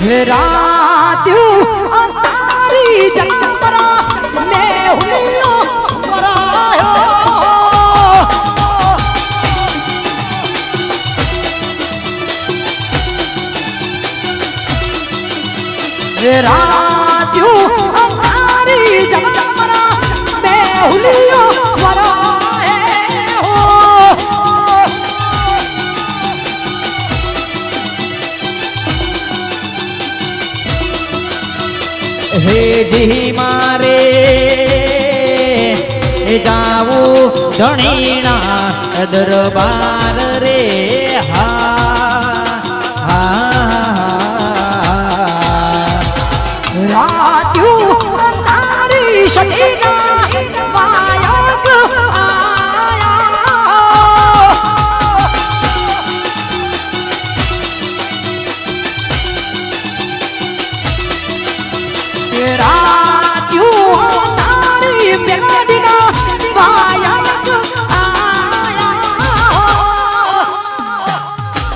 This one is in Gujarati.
રાત્યું આ તારી જંતરા ને હુલિયો મરાયો રાત્યું હેજી મારે જાવું ધણીના દરબાર રે હા હા રાત્યુ તારી શટીના